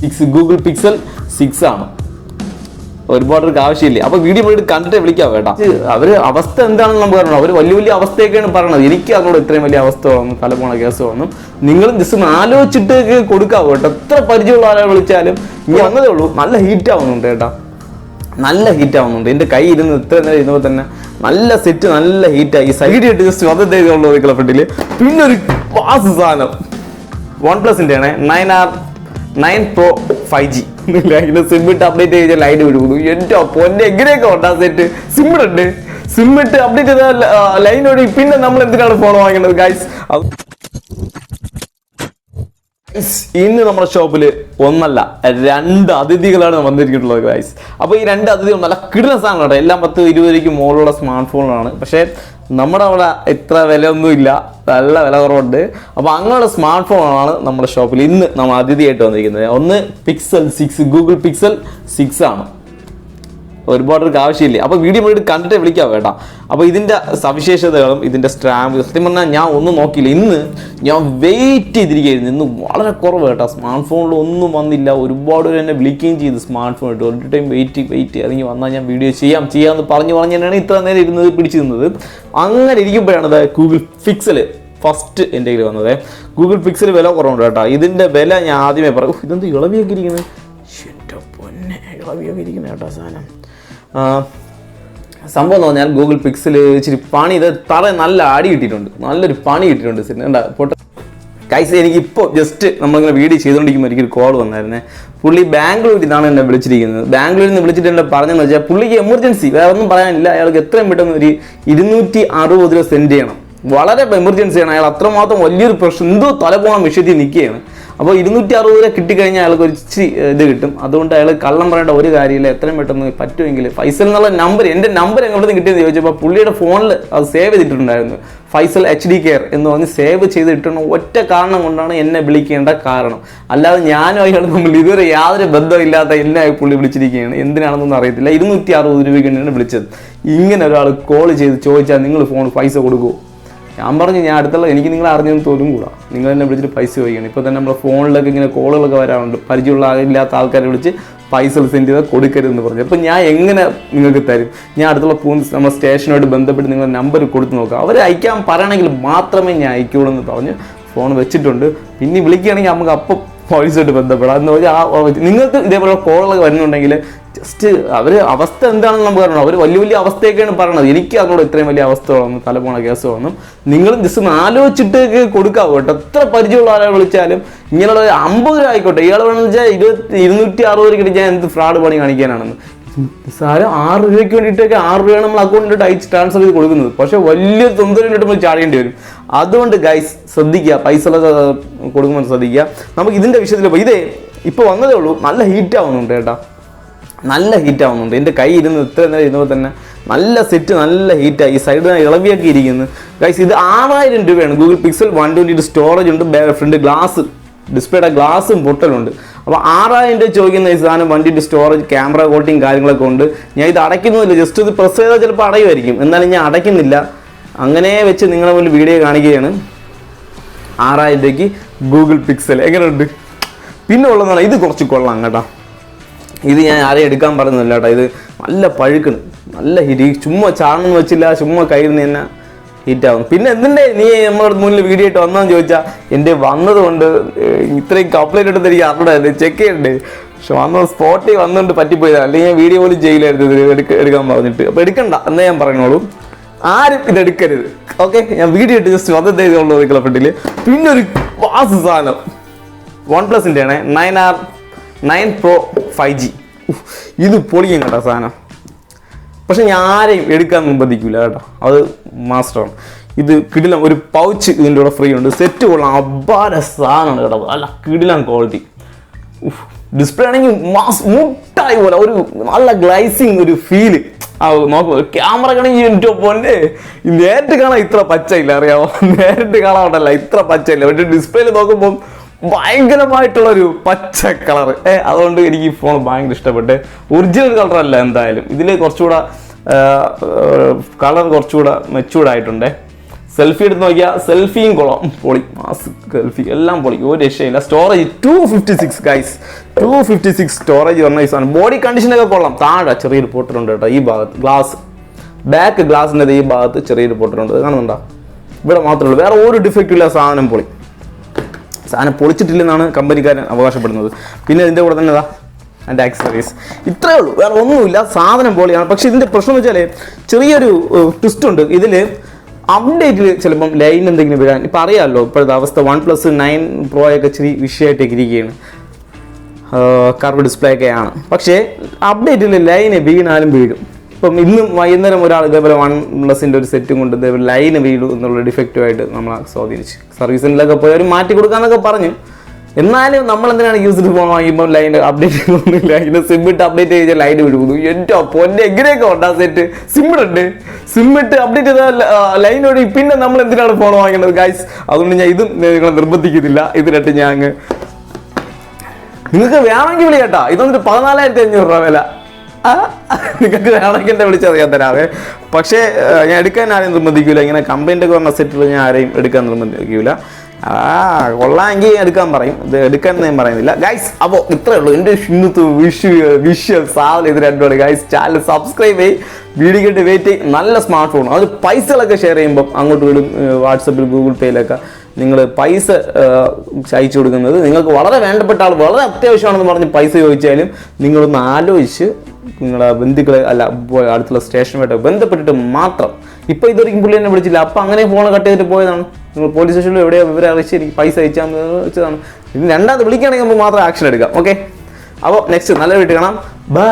Six Google Pixel six ആണ്. ഒരുപാട് പേർക്ക് ആവശ്യമില്ലേ? അപ്പൊ വീഡിയോ പോയിട്ട് കണ്ടിട്ട് വിളിക്കാം വേണ്ട അവർ അവസ്ഥ എന്താണെന്ന് നമുക്ക് പറയണം അവർ വലിയ വലിയ അവസ്ഥയൊക്കെയാണ് പറയണത് എനിക്ക് അതിനോട് ഇത്രയും വലിയ അവസ്ഥ വന്നു പല പോണ കേസ് വന്നു. നിങ്ങളും ജസ്റ്റ് ആലോചിച്ചിട്ട് കൊടുക്കാവോ കേട്ടോ. എത്ര പരിചയമുള്ള ആളെ വിളിച്ചാലും ഇനി വന്നതേ ഉള്ളൂ. നല്ല ഹീറ്റ് ആവുന്നുണ്ട് കേട്ടോ. നല്ല ഹീറ്റ് ആവുന്നുണ്ട്. എന്റെ കൈ ഇരുന്ന് ഇത്ര നേരം ഇരുന്നപ്പോൾ തന്നെ നല്ല സെറ്റ് നല്ല ഹീറ്റ് ഹീറ്റായി സൈഡ് ആയിട്ട് ജസ്റ്റ് വന്നതേക്കുള്ളൂ ഫ്രണ്ടിൽ പിന്നെ ഒരു പാസ് സാധനം. വൺ പ്ലസിന്റെ ആണ് nine R nine pro five G. ഇതിന്റെ സിം ഇട്ട് അപ്ഡേറ്റ് ചെയ്ത ലൈറ്റ് വിടുന്നു എന്റെ പൊന്നെ എങ്ങനെയൊക്കെ ഉണ്ടാ സെറ്റ് സിം ഉണ്ട് സിം ഇട്ട് അപ്ഡേറ്റ് ചെയ്ത ലൈനോടി പിന്നെ നമ്മൾ എന്തിനാണ് ഫോൺ വാങ്ങേണ്ടത് ഗൈസ് ഇന്ന് നമ്മുടെ ഷോപ്പിൽ ഒന്നല്ല രണ്ട് അതിഥികളാണ് വന്നിരിക്കുന്നത് ഗൈസ് അപ്പോൾ ഈ രണ്ട് അതിഥികൾ നല്ല കിടുന്ന സാധനം കേട്ടോ. എല്ലാം പത്ത് ഇരുപതിലേക്ക് മുകളിലുള്ള സ്മാർട്ട് ഫോണാണ് പക്ഷേ നമ്മുടെ അവിടെ ഇത്ര വില ഒന്നും ഇല്ല. നല്ല വില കുറവുണ്ട്. അപ്പോൾ അങ്ങനെയുള്ള സ്മാർട്ട് ഫോണാണ് നമ്മുടെ ഷോപ്പിൽ ഇന്ന് നമ്മൾ അതിഥിയായിട്ട് വന്നിരിക്കുന്നത്. ഒന്ന് Pixel six Google Pixel six ആണ്. ഒരുപാട് ഒരു ആവശ്യമില്ല? അപ്പോൾ വീഡിയോ പോയിട്ട് കണ്ടിട്ട് വിളിക്കാം വേണ്ട അപ്പോൾ ഇതിന്റെ സവിശേഷതകളും ഇതിന്റെ സ്റ്റാമ്പ് സത്യം പറഞ്ഞാൽ ഞാൻ ഒന്നും നോക്കിയില്ല. ഇന്ന് ഞാൻ വെയിറ്റ് ചെയ്തിരിക്കുകയായിരുന്നു. ഇന്ന് വളരെ കുറവ് കേട്ടോ. സ്മാർട്ട് ഫോണിൽ ഒന്നും വന്നില്ല. ഒരുപാട് പേര് എന്നെ വിളിക്കുകയും ചെയ്തു സ്മാർട്ട് ഫോൺ ഇട്ട്. ഒരു ടൈം വെയിറ്റ് വെയിറ്റ് അല്ലെങ്കിൽ വന്നാൽ ഞാൻ വീഡിയോ ചെയ്യാം ചെയ്യാമെന്ന് പറഞ്ഞു പറഞ്ഞു തന്നെയാണ് ഇത്ര നേരം ഇരുന്നത് പിടിച്ചു നിന്നത്. അങ്ങനെ ഇരിക്കുമ്പോഴാണ് അത് ഗൂഗിൾ ഫിക്സൽ ഫസ്റ്റ് എന്റെ കയ്യിൽ വന്നത്. ഗൂഗിൾ പിക്സൽ വില കുറവുണ്ട് കേട്ടോ. ഇതിന്റെ വില ഞാൻ ആദ്യമേ പറയും "ഉഫ്, ഇതെന്ത് ഇളവിയൊക്കെ ഇരിക്കുന്നത് എന്റെ പൊന്നെ ഇളവിയൊക്കെ ഇരിക്കുന്നത് കേട്ടോ സാധനം. സംഭവം എന്ന് പറഞ്ഞാൽ ഗൂഗിൾ പിക്സിൽ ഇച്ചിരി പണി ഇത് തറ നല്ല അടി കിട്ടിയിട്ടുണ്ട്. നല്ലൊരു പണി കിട്ടിയിട്ടുണ്ട് സിനിമ. പൊട്ട കൈസ് എനിക്ക് ഇപ്പോൾ ജസ്റ്റ് നമ്മളിങ്ങനെ വീഡിയോ ചെയ്തുകൊണ്ടിരിക്കുമ്പോൾ എനിക്കൊരു കോൾ വന്നായിരുന്നേ. പുള്ളി ബാംഗ്ലൂരിൽ നിന്നാണ് എന്നെ വിളിച്ചിരിക്കുന്നത്. ബാംഗ്ലൂരിൽ നിന്ന് വിളിച്ചിട്ട് എന്നെ പറഞ്ഞതെന്ന് വെച്ചാൽ പുള്ളിക്ക് എമർജൻസി വേറെ ഒന്നും പറയാനില്ല. അയാൾക്ക് എത്രയും പെട്ടെന്ന് ഒരു ഇരുന്നൂറ്റി അറുപത് രൂപ സെൻഡ് ചെയ്യണം. വളരെ എമർജൻസിയാണ് അയാൾ അത്രമാത്രം വലിയൊരു പ്രശ്നം എന്തോ തലപോണ വിഷയത്തിൽ നിൽക്കുകയാണ്. അപ്പോൾ ഇരുന്നൂറ്റി അറുപത് രൂപ കിട്ടിക്കഴിഞ്ഞാൽ അയാൾക്ക് ഒരു ഇച്ചിരി ഇത് കിട്ടും. അതുകൊണ്ട് അയാൾ കള്ളം പറയേണ്ട ഒരു കാര്യമില്ല. എത്രയും പെട്ടെന്ന് പറ്റുമെങ്കിൽ ഫൈസൽ എന്നുള്ള നമ്പർ എന്റെ നമ്പർ എങ്ങോട്ടും കിട്ടിയെന്ന് ചോദിച്ചപ്പോൾ പുള്ളിയുടെ ഫോണിൽ അത് സേവ് ചെയ്തിട്ടുണ്ടായിരുന്നു. ഫൈസൽ എച്ച് ഡി കെയർ എന്ന് പറഞ്ഞ് സേവ് ചെയ്തിട്ടുള്ള ഒറ്റ കാരണം കൊണ്ടാണ് എന്നെ വിളിക്കേണ്ട കാരണം. അല്ലാതെ ഞാനും അയാൾ തമ്മിൽ ഇതുവരെ യാതൊരു ബന്ധമില്ലാത്ത എന്നെ പുള്ളി വിളിച്ചിരിക്കുകയാണ്. എന്തിനാണെന്നൊന്നും അറിയത്തില്ല. ഇരുന്നൂറ്റി അറുപത് രൂപയ്ക്ക് വിളിച്ചത്. ഇങ്ങനെ ഒരാൾ കോൾ ചെയ്ത് ചോദിച്ചാൽ നിങ്ങൾ ഫോൺ പൈസ കൊടുക്കുമോ ഞാൻ പറഞ്ഞു ഞാൻ അടുത്തുള്ള എനിക്ക് നിങ്ങൾ അറിഞ്ഞെന്ന് തോന്നും കൂടാ. നിങ്ങൾ എന്നെ വിളിച്ചിട്ട് പൈസ ചോദിക്കണം. ഇപ്പോൾ തന്നെ നമ്മുടെ ഫോണിലൊക്കെ ഇങ്ങനെ കോളുകളൊക്കെ വരാറുണ്ട്. പരിചയമുള്ള ഇല്ലാത്ത ആൾക്കാരെ വിളിച്ച് പൈസ സെൻഡ് ചെയ്താൽ കൊടുക്കരുതെന്ന് പറഞ്ഞു. അപ്പോൾ ഞാൻ എങ്ങനെ നിങ്ങൾക്ക് തരും? ഞാൻ അടുത്തുള്ള പൂ നമ്മുടെ സ്റ്റേഷനുമായിട്ട് ബന്ധപ്പെട്ട് നിങ്ങൾ നമ്പർ കൊടുത്ത് നോക്കുക അവർ അയക്കാൻ പറയണമെങ്കിൽ മാത്രമേ ഞാൻ അയക്കുള്ളൂ എന്ന് പറഞ്ഞ് ഫോൺ വെച്ചിട്ടുണ്ട്. പിന്നെ വിളിക്കുകയാണെങ്കിൽ നമുക്ക് അപ്പം പോലീസുമായിട്ട് ബന്ധപ്പെടാം. എന്ന് പറഞ്ഞാൽ ആ നിങ്ങൾക്ക് ഇതേപോലെ കോളൊക്കെ വരുന്നുണ്ടെങ്കിൽ ജസ്റ്റ് അവർ അവസ്ഥ എന്താണെന്ന് നമുക്ക് പറയണം അവർ വലിയ വലിയ അവസ്ഥയൊക്കെയാണ് പറയണത് എനിക്ക് അതിനോട് ഇത്രയും വലിയ അവസ്ഥ വന്നു തല പോണ കേസ് വന്നു നിങ്ങളും ജസ്റ്റ് ഒന്ന് ആലോചിച്ചിട്ട് കൊടുക്കാവൂ കേട്ടോ. എത്ര പരിചയമുള്ള ആളെ വിളിച്ചാലും ഇങ്ങനെയുള്ള അമ്പത് രൂപ ആയിക്കോട്ടെ ഇയാൾ വേണമെന്ന് വെച്ചാൽ ഇരുപത്തി ഇരുന്നൂറ്റി അറുപത് രൂപ ഞാൻ എന്ത് ഫ്രോഡ് പണി കാണിക്കാനാണെന്ന്. സാരം ആറ് രൂപയ്ക്ക് വേണ്ടിയിട്ടൊക്കെ ആറ് രൂപയാണ് നമ്മൾ അക്കൗണ്ടിലോട്ട് അയച്ച് ട്രാൻസ്ഫർ ചെയ്ത് കൊടുക്കുന്നത്. പക്ഷെ വലിയ തൊന്തരമായിട്ട് നമ്മൾ ചാടേണ്ടി വരും. അതുകൊണ്ട് ഗൈസ് ശ്രദ്ധിക്കുക. പൈസ കൊടുക്കുമ്പോൾ ശ്രദ്ധിക്കുക. നമുക്ക് ഇതിന്റെ വിഷയത്തിൽ ഇതേ ഇപ്പോൾ വന്നതേ ഉള്ളൂ. നല്ല ഹീറ്റ് ആവുന്നുണ്ട് കേട്ടോ. നല്ല ഹീറ്റ് ആവുന്നുണ്ട്. എന്റെ കൈ ഇരുന്ന് ഇത്ര നേരം ഇരുന്നപ്പോൾ തന്നെ നല്ല സെറ്റ് നല്ല ഹീറ്റായി ഈ സൈഡിൽ ഇളവിയൊക്കെ ഇരിക്കുന്നു. ഗൈസ് ഇത് ആറായിരം രൂപയാണ്. Google Pixel one twenty storage ഉണ്ട്. ഫ്രണ്ട് ഗ്ലാസ് ഡിസ്പ്ലേയുടെ ഗ്ലാസും പൊട്ടലുണ്ട് അപ്പോൾ ആറായിരം രൂപ ചോദിക്കുന്ന ഈ സാധനം വണ്ടിന്റെ സ്റ്റോറേജ് ക്യാമറ കോട്ടിങ് കാര്യങ്ങളൊക്കെ ഉണ്ട്. ഞാൻ ഇത് അടയ്ക്കുന്നില്ല ജസ്റ്റ് ഇത് പ്രസ് ചെയ്താൽ ചിലപ്പോൾ അടയുമായിരിക്കും. എന്നാലും ഞാൻ അടയ്ക്കുന്നില്ല. അങ്ങനെ വെച്ച് നിങ്ങളെ മുന്നിൽ വീഡിയോ കാണിക്കുകയാണ്. ആറായിരം രൂപയ്ക്ക് ഗൂഗിൾ പിക്സൽ എങ്ങനെയുണ്ട്? പിന്നെ ഉള്ളതാണ് ഇത് കുറച്ച് കൊള്ളാം കേട്ടോ. ഇത് ഞാൻ ആരെയും എടുക്കാൻ പറയുന്നില്ല കേട്ടോ. ഇത് നല്ല പഴുക്കണ്. നല്ല ഹിറ്റ് ചുമ്മാ ചാണെന്ന് വെച്ചില്ല ചുമ്മാ കയ്യിൽ തന്നെ ഹിറ്റാവും പിന്നെ എന്തിന്റെ നീ നമ്മുടെ മുന്നിൽ വീഡിയോ ആയിട്ട് വന്നതെന്ന് ചോദിച്ചാൽ എന്റെ വന്നത് കൊണ്ട് ഏഹ്, ഇത്രയും കംപ്ലൈന്റ് എടുത്ത് എനിക്ക് അറിഞ്ഞായിരുന്നു ചെക്ക് ചെയ്യണ്ടേ? പക്ഷെ വന്ന സ്പോട്ടിൽ വന്നുകൊണ്ട് പറ്റിപ്പോയതാണ് അല്ലെങ്കിൽ ഞാൻ വീഡിയോ പോലും ചെയ്യില്ലായിരുന്നു ഇത് എടുക്ക എടുക്കാൻ പറഞ്ഞിട്ട്. അപ്പോൾ എടുക്കണ്ട എന്നേ ഞാൻ പറഞ്ഞോളൂ. ആരും ഇത് എടുക്കരുത്. ഓക്കെ ഞാൻ വീഡിയോ ഇട്ട് ജസ്റ്റ് വന്നത് ചെയ്തുള്ളൂ ഫ്രണ്ടിൽ പിന്നെ ഒരു വാസ് സാധനം. വൺ പ്ലസിന്റെ ആണ് nine R nine pro five G ഇത് പൊളിക്കും കേട്ടോ സാധനം. പക്ഷെ ഞാൻ ആരെയും എടുക്കാൻ നിർബന്ധിക്കില്ല കേട്ടോ. അത് മാസ്റ്ററാണ് ഇത് കിടിലം ഒരു പൗച്ച് ഇതിന്റെ കൂടെ ഫ്രീ ഉണ്ട്. സെറ്റ് കൊള്ളാം അപാര സാധനമാണ് കേട്ടോ. അല്ല കിടിലം ക്വാളിറ്റി ഡിസ്പ്ലേ ആണെങ്കിൽ മാസ് മുട്ടായി പോലെ ഒരു നല്ല ഗ്ലൈസിങ് ഒരു ഫീൽ ആ നോക്കുമ്പോൾ ക്യാമറ കാണെങ്കിൽ എന്റെ പോലെ നേരിട്ട് കാണാൻ ഇത്ര പച്ചയില്ല അറിയാമോ നേരിട്ട് കാണാൻ ഉണ്ടല്ല ഇത്ര പച്ചയില്ല. പക്ഷേ ഡിസ്പ്ലേയിൽ നോക്കുമ്പോൾ ഭയങ്കരമായിട്ടുള്ള ഒരു പച്ച കളർ. ഏ അതുകൊണ്ട് എനിക്ക് ഈ ഫോൺ ഭയങ്കര ഇഷ്ടപ്പെട്ട് ഒറിജിനൽ കളർ അല്ല എന്തായാലും. ഇതിൽ കുറച്ചുകൂടെ കളർ കുറച്ചുകൂടെ മെച്ചൂർഡ് ആയിട്ടുണ്ട്. സെൽഫി എടുത്ത് നോക്കിയാൽ സെൽഫിയും കൊള്ളാം. പൊളി മാസ് സെൽഫി എല്ലാം പൊളി. ഒരു രക്ഷയില്ല. Storage two fifty six guys two fifty six storage പറഞ്ഞ സാധനം ബോഡി കണ്ടീഷനൊക്കെ കൊള്ളാം. താഴെ ചെറിയൊരു പൊട്ടിട്ടുണ്ട് കേട്ടോ ഈ ഭാഗത്ത്. ഗ്ലാസ് ബാക്ക് ഗ്ലാസിന്റെ ഈ ഭാഗത്ത് ചെറിയൊരു പൊട്ടിട്ടുണ്ട് ഇത് കാണുന്നുണ്ടോ? ഇവിടെ മാത്രമേ ഉള്ളൂ. വേറെ ഒരു ഡിഫക്റ്റ് ഇല്ല സാധനം പൊളി. സാധനം പൊളിച്ചിട്ടില്ലെന്നാണ് കമ്പനിക്കാരൻ അവകാശപ്പെടുന്നത്. പിന്നെ ഇതിന്റെ കൂടെ തന്നെ എന്റെ ആക്സസറീസ് ഇത്രയേ ഉള്ളൂ. വേറെ ഒന്നുമില്ല. സാധനം പൊളിയാണ് പക്ഷേ ഇതിന്റെ പ്രശ്നം എന്ന് വെച്ചാൽ ചെറിയൊരു ട്വിസ്റ്റ് ഉണ്ട്. ഇതിൽ അപ്ഡേറ്റിൽ ചിലപ്പം ലൈൻ എന്തെങ്കിലും വരാൻ ഇപ്പം അറിയാമല്ലോ ഇപ്പോഴത്തെ അവസ്ഥ. വൺ പ്ലസ് നയൻ പ്രോ ഒക്കെ ഇച്ചിരി വിഷയമായിട്ടൊക്കെ ഇരിക്കുകയാണ്. കർവ് ഡിസ്പ്ലേ ഒക്കെയാണ് പക്ഷേ അപ്ഡേറ്റിൽ ലൈന് വീണാലും വീഴും. ഇപ്പം ഇന്നും വൈകുന്നേരം ഒരാൾ ഇതേപോലെ വൺ പ്ലസിന്റെ ഒരു സെറ്റും കൊണ്ട് ഇതേപോലെ ലൈന് വീഴും എന്നുള്ള ഡിഫക്റ്റുമായിട്ട് നമ്മളെ സ്വാധീനിച്ചു. സർവീസ് സെന്ററിലൊക്കെ പോയി അവർ മാറ്റി കൊടുക്കാന്നൊക്കെ പറഞ്ഞു. എന്നാലും നമ്മൾ എന്തിനാണ് യൂസ് ഫോൺ വാങ്ങിയപ്പോൾ ലൈൻ അപ്ഡേറ്റ് ഒന്നുമില്ല ഇതിന് സിം ഇട്ട് അപ്ഡേറ്റ് ചെയ്താൽ ലൈൻ വിടുന്നു എന്റെ പൊന്നെ എങ്ങനെയൊക്കെ ഉണ്ട് സെറ്റ് സിമ്മിടുണ്ട് സിം ഇട്ട് അപ്ഡേറ്റ് ചെയ്താൽ ലൈൻ വഴി പിന്നെ നമ്മൾ എന്തിനാണ് ഫോൺ വാങ്ങേണ്ടത് ഗൈസ് അതുകൊണ്ട് ഞാൻ ഇതും നിങ്ങളെ നിർബന്ധിക്കുന്നില്ല. ഇതിനിട്ട് ഞാൻ നിങ്ങൾക്ക് വേണമെങ്കിൽ വിളി കേട്ടാ. ഇതൊന്നിട്ട് പതിനാലായിരത്തി അഞ്ഞൂറ് രൂപ വില. നിങ്ങൾക്ക് വേണമെങ്കിൽ എന്നെ വിളിച്ചറിയാൻ തരാവേ. പക്ഷേ ഞാൻ എടുക്കാൻ ആരെയും നിർബന്ധിക്കില്ല ഇങ്ങനെ കംപ്ലൈന്റ് ഒക്കെ വന്ന സെറ്റിൽ ഞാൻ ആരെയും എടുക്കാൻ നിർബന്ധിക്കില്ല ആ കൊള്ളാമെങ്കിൽ എടുക്കാൻ പറയും. ഇത് എടുക്കാൻ ഞാൻ പറയുന്നില്ല. ഗൈസ് അപ്പോൾ ഇത്രേ ഉള്ളൂ. എന്റെ ഇന്നത്തെ വിഷു വിഷ്വൽ സാധനം ഇത് രണ്ടുമാണ്. ഗൈസ് ചാനൽ സബ്സ്ക്രൈബ് ചെയ്യും. കിട്ടി വെയിറ്റ് ചെയ്യും. നല്ല സ്മാർട്ട് ഫോൺ അത് പൈസകളൊക്കെ ഷെയർ ചെയ്യുമ്പോൾ അങ്ങോട്ട് വിടും വാട്സപ്പിൽ ഗൂഗിൾ പേയിലൊക്കെ നിങ്ങൾ പൈസ അയച്ചു കൊടുക്കുന്നത് നിങ്ങൾക്ക് വളരെ വേണ്ടപ്പെട്ട ആൾ വളരെ അത്യാവശ്യമാണെന്ന് പറഞ്ഞ് പൈസ ചോദിച്ചാലും നിങ്ങളൊന്ന് ആലോചിച്ച് നിങ്ങളെ ബന്ധുക്കളെ അല്ല അടുത്തുള്ള സ്റ്റേഷനുമായിട്ട് ബന്ധപ്പെട്ടിട്ട് മാത്രം. ഇപ്പം ഇതൊരിക്കും പുള്ളി എന്നെ വിളിച്ചില്ല. അപ്പം അങ്ങനെ ഫോൺ കട്ട് ചെയ്തിട്ട് പോയതാണ്. നിങ്ങൾ പോലീസ് സ്റ്റേഷനിലും എവിടെയോ വിവരം അറിയിച്ച് എനിക്ക് പൈസ അയച്ചാന്ന് വെച്ചതാണ്. ഇനി രണ്ടാമത് വിളിക്കുകയാണെങ്കിൽ നമുക്ക് മാത്രം ആക്ഷൻ എടുക്കാം ഓക്കെ അപ്പോൾ നെക്സ്റ്റ് നല്ല വീട്ടിൽ കാണാം. ബൈ